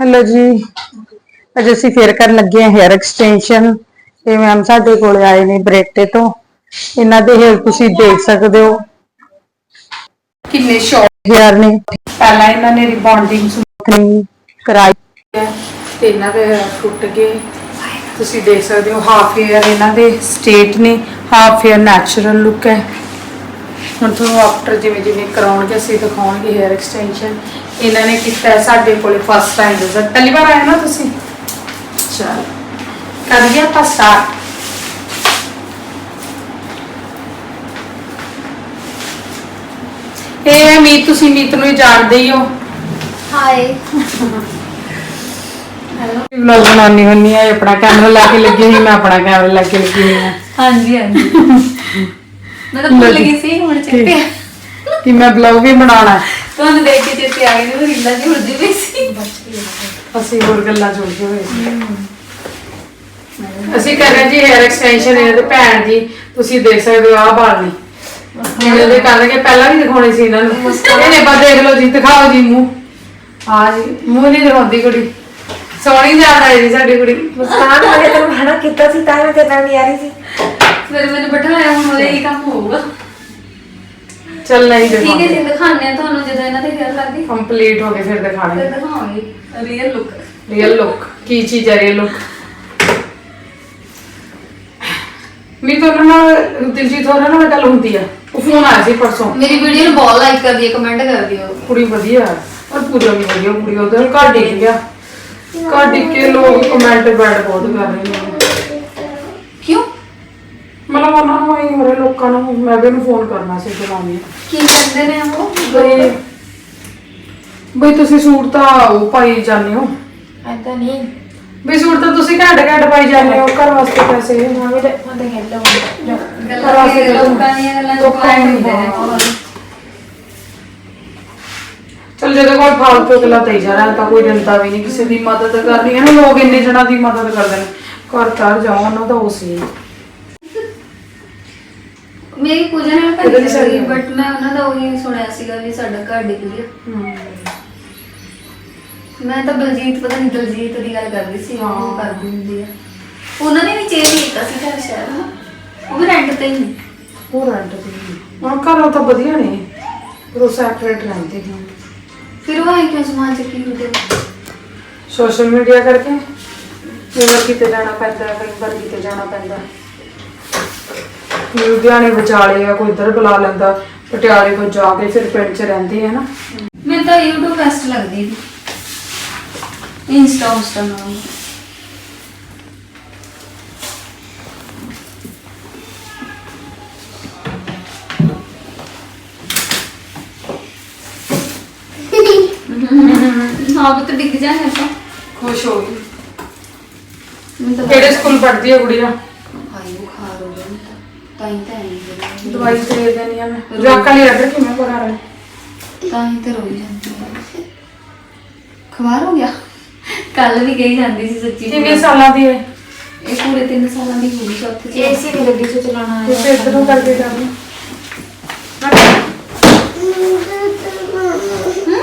Hello ਜੀ। ਅੱਜ ਅਸੀਂ ਫੇਰ ਕਰਨ ਲੱਗੇ ਹਾਂ ਹੈਅਰ ਐਕਸਟੈਂਸ਼ਨ ਤੇ ਮੈਮ ਸਾਡੇ ਕੋਲ ਆਏ ਨੇ ਬਰੇਟੇ ਤੋਂ। ਇਹਨਾਂ ਦੇ ਹੇਅਰ ਤੁਸੀਂ ਦੇਖ ਸਕਦੇ ਹੋ। ਕਿੰਨੇ ਸ਼ਾਰਟ ਹੇਅਰ ਨੇ। ਪਹਿਲਾਂ ਇਹਨਾਂ ਨੇ ਰਿਬੌਂਡਿੰਗ ਸਮੂਥਨਿੰਗ ਕਰਾਈ। ਹੈ ਤੇ ਇਹਨਾਂ ਦੇ ਟੁੱਟ ਗਏ। ਤੁਸੀਂ ਦੇਖ ਸਕਦੇ ਹੋ ਹਾਫ ਹੇਅਰ ਇਹਨਾਂ ਦੇ ਸਟੇਟ ਨੇ। ਹਾਫ ਹੇਅਰ ਨੈਚੁਰਲ ਲੁੱਕ ਹੈ। ਹੁਣ ਤੁਹਾਨੂੰ ਆਫਟਰ ਜਿਵੇਂ ਜਿਵੇਂ ਕਰਾਉਣਗੇ ਅਸੀਂ ਦਿਖਾਉਣਗੇ ਹੇਅਰ ਐਕਸਟੈਂਸ਼ਨ ਇਹਨਾਂ ਨੇ ਕੀਤਾ ਹੈ ਸਾਡੇ ਕੋਲੇ ਫਸਟ ਟਾਈਮ ਰਿਜ਼ਲਟ ਪਹਿਲੀ ਵਾਰ ਆਇਆ ਨਾ ਤੁਸੀਂ? ਚਲ। ਕਰ ਗਿਆ ਆਪਾਂ start? ਇਹ ਹੈ ਮੀਤ ਤੁਸੀਂ ਮੀਤ ਨੂੰ ਹੀ ਜਾਣਦੇ ਹੀ ਹੋ। ਹਾਏ। ਵਲੌਗ ਬਣਾਉਣੀ ਹੁੰਨੀ ਆ ਆਪਣਾ ਕੈਮਰਾ ਲੈ ਕੇ ਲੱਗੀ ਹੋਈ ਮੈਂ ਆਪਣਾ ਕੈਮਰਾ ਲੈ ਕੇ ਲੱਗੀ ਹੋਈ ਹਾਂ ਹਾਂਜੀ ਹਾਂਜੀ। ਮੈਂ ਤਾਂ ਭੁੱਲ ਗਈ ਸੀ ਹੁਣ ਚੇਤੇ ਆ। ਕਿ ਮੈਂ ਵਲੌਗ ਵੀ ਬਣਾਉਣਾ। ਹੈ। ਤੁਹਾਨੂੰ ਦੇਖ ਕੇ ਚੇਤੇ ਆ ਗਈ ਉਹ ਰੀਲਾ ਜੀ ਉੜਦੀ ਪਈ ਸੀ। ਅਸੀਂ ਹੋਰ ਗੱਲਾਂ ਜੁੜ ਗਏ ਹੋਏ। ਸੀ ਅਸੀਂ ਕਰ ਰਹੇ ਜੀ ਹੇਅਰ ਐਕਸਟੈਂਸ਼ਨ ਇਹਨਾਂ ਦੇ ਭੈਣ ਜੀ ਤੁਸੀਂ ਦੇਖ ਸਕਦੇ ਹੋ ਆਹ ਵਾਲ ਨੇ ਜਿਹੜੇ ਦੇ ਕਰਨਗੇ ਪਹਿਲਾਂ ਵੀ ਦਿਖਾਉਣੇ ਸੀ ਇਹਨਾਂ ਨੂੰ। ਇਹਨੇ ਬਾ ਦੇਖ ਲਓ ਜੀ ਦਿਖਾਓ ਜੀ ਮੂੰਹ। ਆ ਜੀ। ਮੂੰਹ ਨਹੀਂ ਦਿਖਾਉਂਦੀ ਕੁੜੀ। ਸੋਹਣੀ ਜ਼ਿਆਦਾ ਹੈ ਜੀ ਸਾਡੀ ਕੁੜੀ। ਮੁਸਕਾਨ ਵਾਲੇ ਤੈਨੂੰ ਹਣਾ ਕੀਤਾ ਸੀ ਤਾਂ ਮੈਂ ਤੇਰੇ ਨਾਲ ਨਹੀਂ ਆ ਰਹੀ ਸੀ। ਫਿਰ ਮੈਨੂੰ ਬਿਠਾਇਆ ਹੁਣ ਉਹਦੇ ਹੀ ਕੰਮ ਹੋਊਗਾ। ਚੱਲ ਨਹੀਂ ਠੀਕ ਹੈ ਜੀ ਦਿਖਾਉਂਦੇ ਆ ਤੁਹਾਨੂੰ ਜਦੋਂ ਇਹਨਾਂ ਦੇ ਹੇਅਰ ਲੱਗਦੀ। ਕੰਪਲੀਟ ਹੋ ਗਏ ਫਿਰ ਦਿਖਾਣੇ ਫਿਰ ਦਿਖਾਵਾਂਗੇ ਰੀਅਲ ਲੁੱਕ ਰੀਅਲ ਲੁੱਕ ਕੀ ਚੀਜ਼ ਹੈ ਰੀਅਲ ਲੁੱਕ ਵੀ ਤਾਂ ਉਹਨਾਂ ਨਾਲ ਦਿਲਜੀਤ ਹੋਰਾਂ ਨਾਲ ਗੱਲ ਹੁੰਦੀ ਆ। ਉਹ ਫੋਨ ਆਇਆ ਸੀ ਪਰਸੋਂ। ਮੇਰੀ ਵੀਡੀਓ ਨੂੰ ਬਹੁਤ ਲਾਈਕ ਕਰਦੀ ਹੈ ਕਮੈਂਟ ਕਰਦੀ ਹੈ ਕੁੜੀ ਵਧੀਆ। ਹੈ ਪੂਰਾ ਵੀ ਵਧੀਆ ਕੁੜੀ ਉਹਦੇ ਨਾਲ ਘਰ ਡਿੱਗ ਗਿਆ। ਘਰ ਡਿੱਗ ਕੇ ਲੋਕ ਕਮੈਂਟ ਬੈਡ ਬਹੁਤ ਕਰ ਰਹੇ ਨੇ। ਕਿਉਂ? ਮਤਲਬ ਉਹਨਾਂ ਨੂੰ ਲੋਕਾਂ ਨੂੰ ਮੈਂ ਵੀ ਉਹਨੂੰ ਫੋਨ ਕਰਨਾ ਸੀ ਜਨਾਨੀ ਕੀ ਕਹਿੰਦੇ ਨੇ ਉਹ? ਬਈ ਬਈ ਤੁਸੀਂ ਸੂਟ ਤਾਂ ਉਹ ਪਾਈ ਜਾਂਦੇ ਹੋ। ਐਦਾਂ ਨਹੀਂ। ਬਈ ਸੂਟ ਤਾਂ ਤੁਸੀਂ ਘੱਟ ਘੱਟ ਪਾਈ ਜਾਂਦੇ ਹੋ ਘਰ ਵਾਸਤੇ ਪੈਸੇ ਮੈਂ ਵੀ ਤਾਂ ਮੈਂ ਤਾਂ ਕਹਿ ਲਵਾਂ ਗੱਲਾਂ ਦੀਆਂ ਲੋਕਾਂ ਦੀਆਂ ਗੱਲਾਂ ਚ ਲੋਕਾਂ ਨੂੰ ਹੁੰਦੇ ਨੇ। ਚਲ ਜਦੋਂ ਕੋਈ ਫਾਲਤੂ ਗੱਲਾਂ ਤੇ ਜਾ ਰਿਹਾ ਤਾਂ ਕੋਈ ਦਿੰਦਾ ਵੀ ਨਹੀਂ ਕਿਸੇ ਦੀ ਮਦਦ ਕਰਨੀ ਹੈ ਨਾ ਲੋਕ ਇੰਨੇ ਜਣਾ ਦੀ ਮਦਦ ਕਰਦੇ ਨੇ। ਘਰ ਘਰ ਜਾਓ ਉਹਨਾਂ ਦਾ ਉਸ ਮੇਰੀ ਪੂਜਾ ਨਾਲ ਇਹਦੇ ਭੈਣ ਲਈ ਸਾਡੀ ਸੀ ਬਟ ਮੈਂ ਉਹਨਾਂ ਦਾ ਉਹੀ ਸੁਣਿਆ ਸੀਗਾ ਵੀ ਸਾਡਾ ਘਰ ਡਿੱਗ ਗਿਆ। ਮੈਂ ਤਾਂ ਬਲਜੀਤ ਪਤਾ ਨਹੀਂ ਦਲਜੀਤ ਦੀ ਗੱਲ ਕਰਦੀ ਸੀ ਉਹ ਕਰਦੀ ਹੁੰਦੀ ਆ। ਉਹਨਾਂ ਨੇ ਵੀ ਚੇਂਜ ਕੀਤਾ ਸੀ ਘਰ ਸ਼ਾਇਦ ਨਾ ਉਹ ਵੀ ਰੈਂਟ ਤੇ ਹੀ ਨੇ। ਉਹ ਰੈਂਟ ਤੇ ਹੁਣ ਘਰੋਂ ਤਾਂ ਵਧੀਆ ਨੇ। ਪਰ ਉਹ ਸੈਪਰੇਟ ਰਹਿੰਦੇ ਨੇ। ਫਿਰ ਉਹ ਆਈ ਕਿਉਂ ਸਮਾਨ ਚੱਕੀ ਹੁੰਦੇ ਸੋਸ਼ਲ ਮੀਡੀਆ ਕਰਕੇ। ਕਈ ਵਾਰ ਕਿਤੇ ਜਾਣਾ ਪੈਂਦਾ ਹੈ, ਕਈ ਵਾਰ ਕਿਤੇ ਜਾਣਾ ਪੈਂਦਾ। ਹੈ। ਲੁਧਿਆਣੇ ਵਿਚਾਲੇ ਆ ਕੋਈ ਇੱਧਰ ਬੁਲਾ ਲੈਂਦਾ ਪਟਿਆਲੇ ਤੋਂ ਜਾ ਕੇ ਫਿਰ ਪਿੰਡ 'ਚ ਰਹਿੰਦੇ ਆ ਨਾ। ਮੈਨੂੰ ਤਾਂ YouTube ਬੈਸਟ ਲੱਗਦੀ ਸੀ ਇੰਸਟਾ ਇੰਸਟਾ ਨਾਲ। ਹਾਂ ਬਤ ਡਿੱਗ ਜਾਣਾ ਤਾਂ ਖੁਸ਼ ਹੋ ਗਈ। ਕਿਹੜੇ ਸਕੂਲ ਪੜ੍ਹਦੀ ਹੈ ਗੁੜੀਆ? ਹਾਈ ਬੁਖਾਰ ਹੋ ਗਿਆ। ਤਾਂ ਤਾਂ ਹੀ ਤਾਂ ਆਈ ਦਵਾਈ ਦੇ ਦੇਣੀ ਆ ਮੈਂ। ਜਵਾਕਾਂ ਲਈ ਰੱਖ ਕਿਵੇਂ ਬਣਾ ਰਹੇ ਤਾਂ ਹੀ ਤਾਂ ਰੋਈ ਜਾਂਦੀ ਹੈ ਖਵਾਰ ਹੋ ਗਿਆ। ਕੱਲ ਵੀ ਕਹੀ ਜਾਂਦੀ ਸੀ ਸੱਚੀ ਕਿੰਨੇ ਸਾਲਾਂ ਦੀ ਹੈ ਇਹ ਪੂਰੇ 3 ਸਾਲਾਂ ਦੀ ਹੋ ਗਈ ਚੌਥੇ ਚ ਏਸੀ ਦੀ ਗੱਡੀ ਚ ਚਲਾਉਣਾ ਤੁਸੀਂ ਹੈ ਇੱਧਰੋਂ ਕਰਕੇ ਜਾਂਦੇ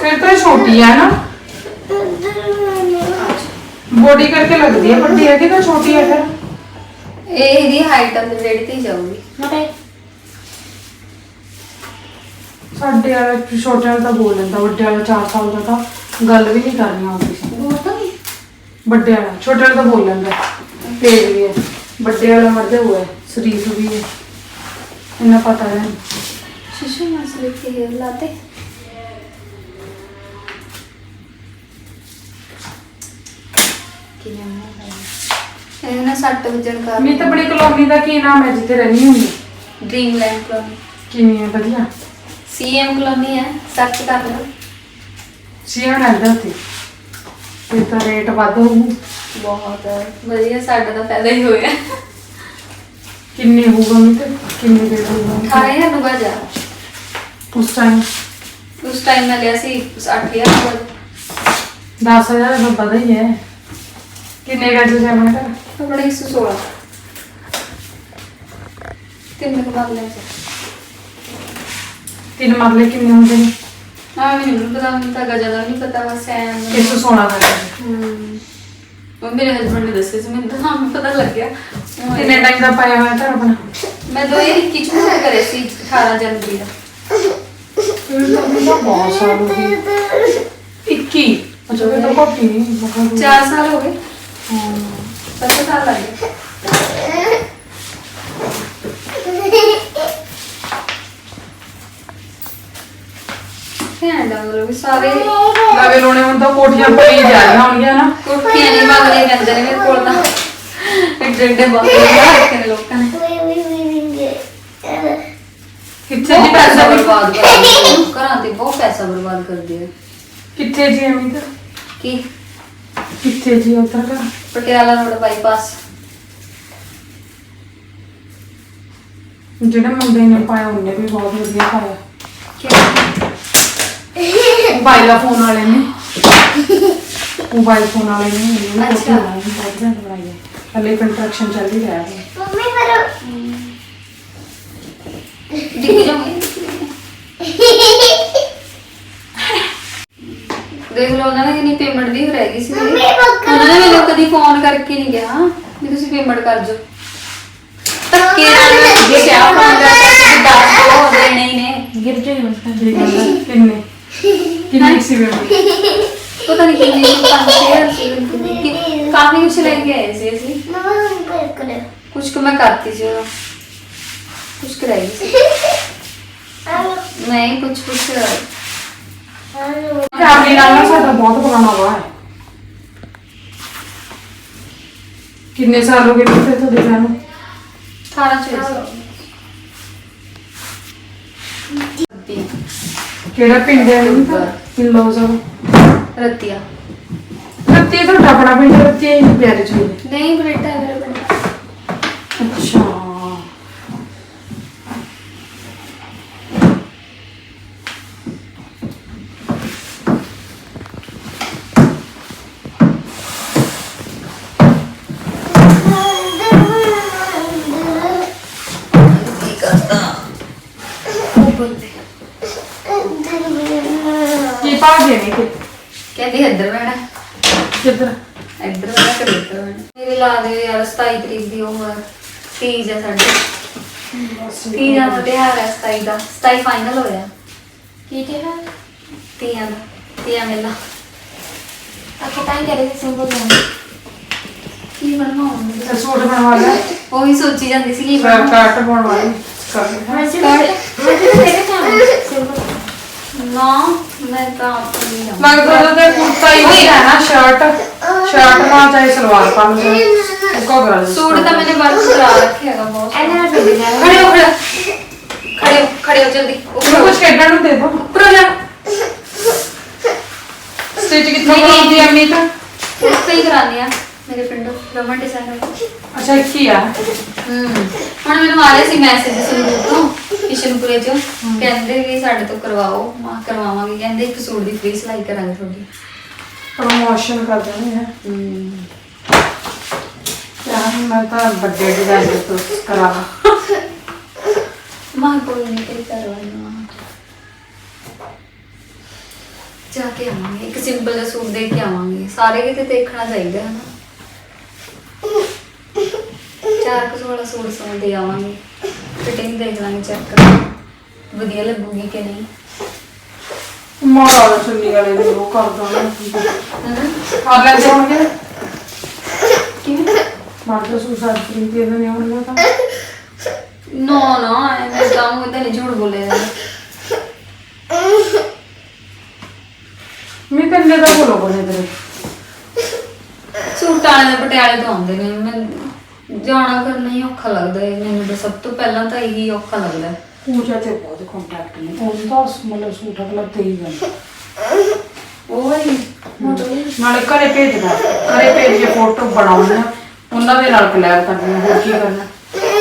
ਫਿਰ ਤਾਂ ਇਹ ਛੋਟੀ ਆ ਨਾ। ਬੋਡੀ ਕਰਕੇ ਲੱਗਦੀ ਹੈ ਵੱਡੀ ਹੈ ਕਿ ਤਾਂ ਛੋਟੀ ਹੈ ਫਿਰ? ਇਹ ਇਹਦੀ ਹਾਈਟ ਅੰਦਰ ਜਿਹੜੀ ਤੇ ਹੀ ਜਾਊਗੀ। ਮਤੇ ਸਾਡੇ ਵਾਲਾ ਛੋਟੇ ਵਾਲਾ ਤਾਂ ਬੋਲ ਲੈਂਦਾ ਵੱਡੇ ਵਾਲਾ 4 ਸਾਲ ਦਾ ਤਾਂ ਗੱਲ ਵੀ ਨਹੀਂ ਕਰਨੀ ਆਉਂਦੀ। ਸੀ ਹੋਰ ਤਾਂ ਨਹੀਂ। ਵੱਡੇ ਵਾਲਾ ਛੋਟੇ ਵਾਲਾ ਤਾਂ ਬੋਲ ਲੈਂਦਾ। ਤੇਜ਼ ਵੀ ਹੈ ਵੱਡੇ ਵਾਲਾ ਮਰਦੇ ਹੋਇਆ ਸ਼ਰੀਫ ਵੀ ਹੈ। ਇੰਨਾ ਪਤਾ ਹੈ ਸ਼ਿਸ਼ੂ ਮਸਲੇ ਕੇ ਹੇਅਰ ਲਾਤੇ ਕਿਵੇਂ ਨਾ ਇਹ ਨਾ ਸੱਟ ਵਜਣ ਕਰ ਮੈਂ ਤਾਂ ਆਪਣੀ ਕਲੋਨੀ ਦਾ ਕੀ ਨਾਮ ਹੈ ਜਿੱਥੇ ਰਹਿੰਦੀ ਹੁੰਦੀ? Dream land colony. ਕਿੰਨੀ ਹੈ ਵਧੀਆ? ਸੀਐਮ ਕਲੋਨੀ ਹੈ ਸਰਚ ਕਰ ਲਓ। ਸੀਆਣ ਰਹਿੰਦਾ ਉੱਥੇ। ਫਿਰ ਤਾਂ ਰੇਟ ਵੱਧ ਹੋਊ। ਬਹੁਤ ਵਧੀਆ ਸਾਡਾ ਤਾਂ ਫਾਇਦਾ ਹੀ ਹੋਇਆ। ਕਿੰਨੇ ਹੋਊਗਾ ਮੈਂ ਤੇ? ਕਿੰਨੇ ਦੇ ਹੋਊਗਾ ਖਾਏ ਹੈ ਨੁਗਾ ਜਾ ਉਸ ਟਾਈਮ ਉਸ ਟਾਈਮ ਮੈਂ ਲਿਆ ਸੀ 8000 ਦਾ 10000 ਦਾ ਪਤਾ ਹੀ ਹੈ। ਕਿੰਨੇ ਗੱਜ ਜਾਣਾ ਕਰ ਆਪਣੇ 116 ਤਿੰਨ ਕੁ ਬਾਅਦ ਲੈ ਜਾ ਤਿੰਨ ਮਰਲੇ ਕਿੰਨੇ ਹੁੰਦੇ ਨੇ? ਹਾਂ ਮੈਨੂੰ ਨੀ ਪਤਾ ਮੈਨੂੰ ਤਾਂ ਗਜਾ ਦਾ ਨਹੀਂ ਪਤਾ ਬਸ ਐ ਇਸ ਸੋਨਾ ਦਾ ਹਮ ਉਹ ਮੇਰੇ ਹਸਬੰਡ ਨੇ ਦੱਸਿਆ ਸੀ ਮੈਨੂੰ ਤਾਂ ਨਾਮ ਪਤਾ ਲੱਗ ਗਿਆ ਉਹ ਕਿੰਨੇ ਟਾਈਮ ਦਾ ਪਾਇਆ ਹੋਇਆ ਤਾਂ ਆਪਣਾ? ਮੈਂ 2021 ਚ ਮੂਵ ਕਰੇ ਸੀ 18 ਜਨਵਰੀ ਦਾ। ਬਹੁਤ ਸਾਲ ਹੋ ਗਏ। 21 ਅੱਛਾ ਇਹ ਤਾਂ ਕੋਟੀ ਨਹੀਂ ਬਹੁਤ 4 ਸਾਲ ਹੋ ਗਏ। ਪਤਾ ਸਾਲ ਲੱਗ ਗਏ ਕਹਿਣ ਦਾ ਮਤਲਬ ਵੀ ਸਾਰੇ ਲਾਵੇ ਲੋਣੇ ਹੁਣ ਤਾਂ ਕੋਠੀਆਂ ਪਈ ਜਾ ਰਹੀਆਂ ਹੋਣਗੀਆਂ ਨਾ ਕੁਰਤੀਆਂ ਨਹੀਂ ਮੰਗਦੇ ਜਾਂਦੇ ਨੇ ਮੇਰੇ ਕੋਲ ਤਾਂ ਇੱਕ ਡੰਡੇ ਬਹੁਤ ਰੱਖੇ ਨੇ ਲੋਕਾਂ ਨੇ ਕਿੱਥੇ ਬਹੁਤ ਜੀ ਪੈਸਾ ਪੈਸਾ ਬਰਬਾਦ ਕਰਦੇ ਨੇ ਘਰਾਂ ਤੇ? ਬਹੁਤ ਪੈਸਾ ਬਰਬਾਦ ਕਰਦੇ ਆ ਕਿੱਥੇ ਜੀ ਅਮਿਤ ਕੀ? ਕਿੱਥੇ ਜੀ ਉਧਰ ਦਾ? Patiala road bypass. ਜਿਹੜੇ ਮੁੰਡੇ ਨੇ ਪਾਇਆ ਉਹਨੇ ਵੀ ਬਹੁਤ ਵਧੀਆ ਪਾਇਆ। ਮੋਬਾਈਲ ਫੋਨ ਵਾਲੇ ਨੇ। ਮੋਬਾਈਲ ਫੋਨ ਵਾਲੇ ਨੇ ਉਹਨੇ ਕੋਠੀ ਅੱਛਾ। ਬਣਾਈ ਬਹੁਤ ਜ਼ਿਆਦਾ ਬਣਾਈ ਹੈ। ਹਲੇ ਕੰਸਟਰਕਸ਼ਨ ਚੱਲ ਹੀ ਰਿਹਾ ਹੈ ਦਿਖ ਜਾਓਗੇ ਦੇਖ ਲਓ ਉਹਨਾਂ ਨੇ ਕਿੰਨੀ ਪੇਮੈਂਟ ਦੀ ਰਹਿ ਗਈ ਸੀ। ਮੇਰੀ। ਉਹਨਾਂ ਨੇ ਮੈਨੂੰ ਕਦੀ ਫੋਨ ਕਰਕੇ ਨਹੀਂ ਕਿਹਾ ਵੀ ਤੁਸੀਂ ਪੇਮੈਂਟ ਕਰ ਦਿਓ ਧੱਕੇ ਨਾਲ ਮੈਂ ਕਿਹਾ ਫੋਨ ਕਰਕੇ ਦੱਸ ਦੋ ਦੇਣੇ ਹੀ ਨੇ ਗਿਰ ਜਾਈ ਬਸ ਠੀਕ ਹੈ ਕਿੰਨੇ। ਕਿੰਨੇ ਸੀ ਵੇ ਪਤਾ ਨਹੀਂ ਕਿੰਨੇ ਪੰਜ ਛੇ ਹਜ਼ਾਰ ਸੀ ਕਿ- ਕਾਫੀ ਕੁਛ ਲੈ ਕੇ ਆਏ ਸੀ ਅਸੀਂ। ਕੁਛ ਕੁ ਮੈਂ ਕਰਤੀ ਸੀ ਉਦੋਂ ਕੁਛ ਕਰਾਈ ਸੀ। ਨਹੀਂ ਕੁਛ ਕੁਛ। ਫੈਮਿਲੀ ਨਾਲ ਨਾ ਸਾਡਾ ਬਹੁਤ ਪੁਰਾਣਾ ਵਾ ਹੈ। ਕਿੰਨੇ ਸਾਲ ਹੋ ਗਏ ਤੇ ਤੁਹਾਡੇ ਵਿਆਹ ਨੂੰ 18 ਚ ਹੋਈ ਸੀ ਕਿਹੜਾ ਪਿੰਡ ਹੈ ਇਹ ਕਿੰਨ ਲੋਜ਼ ਆ ਰਤੀਆ ਰੱਤੀ ਤੁਹਾਡਾ ਆਪਣਾ ਪਿੰਡ ਰੱਤੀ ਹੈ ਪਿਆਰੇ ਚ ਹੋਈ ਨਹੀਂ ਬਰੇਟਾ ਹੈ ਤੀਜ ਹੈ ਸਾਡੇ। ਤੀਜਾਂ ਦਾ ਤਿਉਹਾਰ ਹੈ 27 ਦਾ? 27 ਫਾਈਨਲ ਹੋਇਆ। ਕੀ ਕਿਹਾ? ਤੀਆਂ ਦਾ ਤੀਆਂ ਮੇਲਾ। ਆਖੇ ਤਾਂ ਕਰੇ ਸਿੰਬਲ ਨਾ। ਕੀ ਬਣਵਾਉਂਗੇ ਤੇ ਸੂਟ ਬਣਵਾ ਲੈ ਉਹੀ ਸੋਚੀ ਜਾਂਦੀ ਸੀ ਕੀ ਸਰ ਕਾਟ ਬਣਵਾ ਲੈ। ਮੈਂ ਸਿੰਬਲ ਮੈਂ ਤੇ ਤੇਰੇ ਚਾਹਾਂ ਸਿੰਬਲ ਨਾ ਮੈਂ ਤਾਂ ਆਪਣੀ ਨਹੀਂ ਮਗਰ ਤੇ ਕੁਰਤਾ ਹੀ ਨਹੀਂ ਹੈ ਨਾ ਸ਼ਰਟ ਸ਼ਰਟ ਨਾਲ ਚਾਹੇ ਸਲਵਾਰ ਪਾ ਲਓ ਉਹ ਘਗਰਾ ਦੇ ਸੂਟ ਤਾਂ ਮੈंने ਵਰਕ ਕਰਾ ਰੱਖਿਆ ਹੈਗਾ ਬਹੁਤ ਐਨਾ ਨਾਲ ਫਿਰ ਜਾਣਾ ਖੜੇ ਹੋ ਖੜੇ ਖੜੇ ਹੋ ਖੜੇ ਹੋ ਜਲਦੀ ਉਹਨੂੰ ਕੁਝ ਖੇਡਣ ਨੂੰ ਦੇ ਦੋ ਉੱਪਰ ਹੋ ਜਾ ਸਟਿਚ ਕਿੱਥੋਂ ਕਰਾਉਂਦੀ ਹੈ ਅਮੀਤ ਉੱਥੇ ਹੀ ਕਰਾਉਂਦੀ ਆ ਮੇਰੇ ਪਿੰਡੋਂ ਰਮਨ ਡਿਜ਼ਾਈਨਰ ਅੱਛਾ ਇੱਕ ਹੀ ਆ ਹੂੰ ਹੁਣ ਮੈਨੂੰ ਆ ਰਹੇ ਸੀ ਮੈਸੇਜ ਸੰਗਰੂਰ ਤੋਂ ਕਿਸ਼ਨਪੁਰੇ ਚੋਂ ਕਹਿੰਦੇ ਵੀ ਸਾਡੇ ਤੋਂ ਕਰਵਾਓ ਮਾਂ ਕਰਵਾਵਾਂਗੇ ਕਹਿੰਦੇ ਇੱਕ ਸੂਟ ਦੀ ਫ੍ਰੀ ਸਿਲਾਈ ਕਰਾਂਗੇ ਤੁਹਾਡੀ ਪ੍ਰਮੋਸ਼ਨ ਕਰ ਦੇਣੀ ਹੈ ਹੂੰ ਯਾਰ ਮੈਂ ਤਾਂ ਵੱਡੇ ਡਿਜ਼ਾਈਨ ਤੋਂ ਕਰਾਵਾਂ। ਮਾਂ ਕੋਈ ਨਹੀਂ ਤੇ ਕਰਵਾਉਣਾ ਜਾ ਕੇ ਆਵਾਂਗੇ ਇੱਕ ਸਿੰਪਲ ਜਿਹਾ ਸੂਟ ਦੇ ਕੇ ਆਵਾਂਗੇ। ਸਾਰੇ ਕਿਤੇ ਦੇਖਣਾ ਚਾਹੀਦਾ ਹੈ ਨਾ। ਚਾਰ ਕੁ ਵਾਲਾ ਸੂਟ ਸੋਨ ਦੇ ਆਵਾਂਗੇ। ਫਿਟਿੰਗ ਦੇਖ ਲਾਂਗੇ ਚੈੱਕ ਕਰਾਂਗੇ। ਵਧੀਆ ਲੱਗੂਗੀ ਕਿ ਨਹੀਂ? ਮਾਰਾ ਦਾ ਚੁੰਨੀ ਵਾਲੇ ਨੂੰ ਉਹ ਕਰ ਦੋ ਨਾ। ਹਨਾ? ਕਰ ਲੈਂਦੇ ਹੋਣਗੇ। ਕਿਵੇਂ ਮਾਰ ਦਾ ਸੂਟ ਸਾਥ ਪ੍ਰਿੰਟ ਦੇ ਦੇਣੇ ਹੋਣਗੇ ਤਾਂ। ਨੋ ਨਾ ਐਵੇਂ ਤਾਂ ਉਹ ਤਾਂ ਨਹੀਂ ਝੂਠ ਬੋਲੇ ਜਾਂਦੇ। ਮੈਂ ਕੰਨੇ ਦਾ ਬੋਲੋ ਬੋਲੇ ਤੇਰੇ। ਸੂਟ ਵਾਲੇ ਦੇ ਪਟਿਆਲੇ ਤੋਂ ਆਉਂਦੇ ਨੇ ਮੈਂ ਜਾਣਾ ਕਰਨਾ ਹੀ ਔਖਾ ਲੱਗਦਾ ਹੈ ਮੈਨੂੰ ਤਾਂ ਸਭ ਤੋਂ ਪਹਿਲਾਂ ਤਾਂ ਇਹੀ ਔਖਾ ਲੱਗਦਾ। ਹੈ ਪੂਜਾ ਤੇ ਬਹੁਤ ਕੰਟੈਕਟ ਨੇ ਉਹ ਤਾਂ ਮਤਲਬ ਸੂਟ ਅਗਲਾ ਤੇ ਹੀ ਜਾਂਦਾ ਉਹ ਹੀ ਨਾਲੇ ਘਰੇ ਭੇਜਦਾ ਘਰੇ ਭੇਜ ਕੇ ਫੋਟੋ ਬਣਾਉਣਾ ਉਹਨਾਂ ਦੇ ਨਾਲ ਕਲੈਬ ਕਰਨਾ, ਹੋਰ ਕੀ ਕਰਨਾ?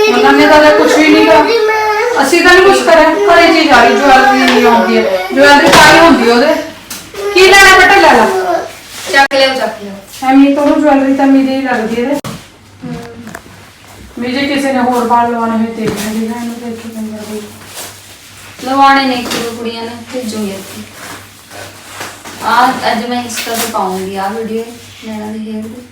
ਉਹਨਾਂ ਨੇ ਤਾਂ ਕੁਝ ਵੀ ਨਹੀਂ ਕਰ ਅਸੀਂ ਤਾਂ ਨਹੀਂ ਕੁਝ ਕਰਿਆ। ਘਰੇ ਚੀਜ਼ ਆ ਰਹੀ ਜੁਐਲਰੀ ਨਹੀਂ ਆਉਂਦੀ ਹੈ। ਜੁਐਲਰੀ ਸਾਰੀ ਹੁੰਦੀ ਉਹਦੇ। ਕੀ ਲੈਣਾ ਬੇਟਾ, ਲੈ ਲਾ। ਚੱਕ ਲਿਓ ਚੱਕ ਲਿਓ ਐਵੇਂ ਤਾਂ ਉਹ ਜੁਐਲਰੀ ਤਾਂ ਮੇਰੀ ਹੀ ਲੱਗਦੀ ਹੈ ਵੀ ਜੇ ਕਿਸੇ ਨੇ ਹੋਰ ਬਾਲ ਲਵਾਉਣੇ ਹੋਏ ਤੇ ਵੀ ਇਹਨੂੰ ਦੇਖ ਕੇ ਕੰਦਰ ਹੋਈ ਲਵਾਣੇ ਨੇ ਇੱਕ ਦੋ ਕੁੜੀਆਂ ਨੇ ਭੇਜੂਗੀ ਇੱਥੇ। ਆ ਅੱਜ ਮੈਂ ਇੰਸਟਾ ਤੇ ਪਾਉਂਗੀ ਆ ਵੀਡੀਓ ਨੈਣਾ ਦੀ ਹੇਅਰ ਦੀ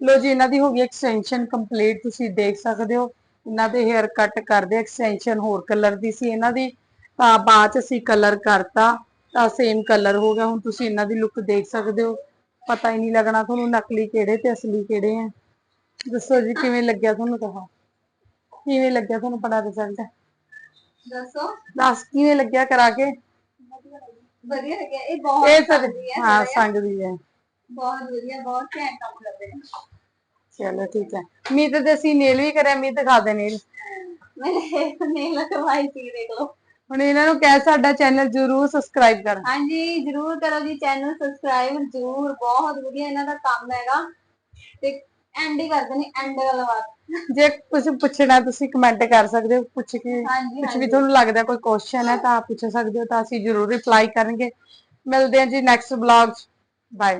ਲੋ ਜੀ ਇਹਨਾਂ ਦੀ ਹੋ ਗਈ ਐਕਸਟੈਂਸ਼ਨ ਕੰਪਲੀਟ ਤੁਸੀਂ ਦੇਖ ਸਕਦੇ ਹੋ। ਇਹਨਾਂ ਦੇ ਹੇਅਰ ਕੱਟ ਕਰਦੇ ਐਕਸਟੈਂਸ਼ਨ ਹੋਰ ਕਲਰ ਦੀ ਸੀ। ਇਹਨਾਂ ਦੀ ਤਾਂ ਬਾਅਦ ਚ ਅਸੀਂ ਕਲਰ ਕਰਤਾ ਤਾਂ ਸੇਮ ਕਲਰ ਹੋ ਗਿਆ। ਹੁਣ ਤੁਸੀਂ ਇਹਨਾਂ ਦੀ ਲੁੱਕ ਦੇਖ ਸਕਦੇ ਹੋ। ਪਤਾ ਹੀ ਨਹੀਂ ਲੱਗਣਾ ਤੁਹਾਨੂੰ ਨਕਲੀ ਕਿਹੜੇ ਤੇ ਅਸਲੀ ਕਿਹੜੇ ਆ। ਦੱਸੋ ਜੀ ਕਿਵੇਂ ਲੱਗਿਆ ਤੁਹਾਨੂੰ ਕਹਾ ਕਿਵੇਂ ਲੱਗਿਆ ਤੁਹਾਨੂੰ ਬੜਾ ਰਿਜ਼ਲਟ ਦੱਸੋ। ਦੱਸ ਕਿਵੇਂ ਲੱਗਿਆ ਕਰਾ ਕੇ? ਵਧੀਆ ਲੱਗਿਆ। ਇਹ ਬਹੁਤ ਇਹ ਤਾਂ ਹਾਂ ਸੰਗਦੀ ਹੈ। ਬਹੁਤ ਵਧੀਆ ਬਹੁਤ ਘੈਂਟ ਕੰਮ ਕਰਦੇ ਨੇ। ਚਲੋ ਠੀਕ ਹੈ। ਮੀਤ ਤੇ ਅਸੀਂ ਨੇਲ ਵੀ ਕਰਿਆ ਮੀਤ ਦਿਖਾ ਦੇ ਨੇਲ। ਮੇਰੇ ਨੇ ਲਗਵਾਈ ਸੀ ਦੇਖ ਲਓ। ਹੁਣ ਇਹਨਾਂ ਨੂੰ ਕਹਿ ਸਾਡਾ ਚੈਨਲ ਜ਼ਰੂਰ ਸਬਸਕ੍ਰਾਈਬ ਕਰਨ ਹਾਂਜੀ ਜਰੂਰ ਕਰੋ ਜੀ ਚੈਨਲ ਸਬਸਕ੍ਰਾਈਬ ਜਰੂਰ ਬਹੁਤ ਵਧੀਆ ਇਹਨਾਂ ਦਾ ਕੰਮ ਹੈਗਾ। ਤੇ ਐਂਡ ਹੀ ਕਰਦੇ ਨੇ ਐਂਡ ਜੇ ਕੁਝ ਪੁੱਛਣਾ ਤੁਸੀਂ ਕਮੈਂਟ ਕਰ ਸਕਦੇ ਹੋ ਪੁੱਛ ਕੇ ਕੁਝ ਵੀ ਤੁਹਾਨੂੰ ਲੱਗਦਾ ਕੋਈ ਕੁਐਸਚਨ ਹੈ ਤਾਂ ਪੁੱਛ ਸਕਦੇ ਹੋ ਤਾਂ ਅਸੀਂ ਜ਼ਰੂਰ ਰਿਪਲਾਈ ਕਰਾਂਗੇ ਮਿਲਦੇ ਹਾਂ ਜੀ ਨੈਕਸਟ ਬਲੌਗ ਬਾਏ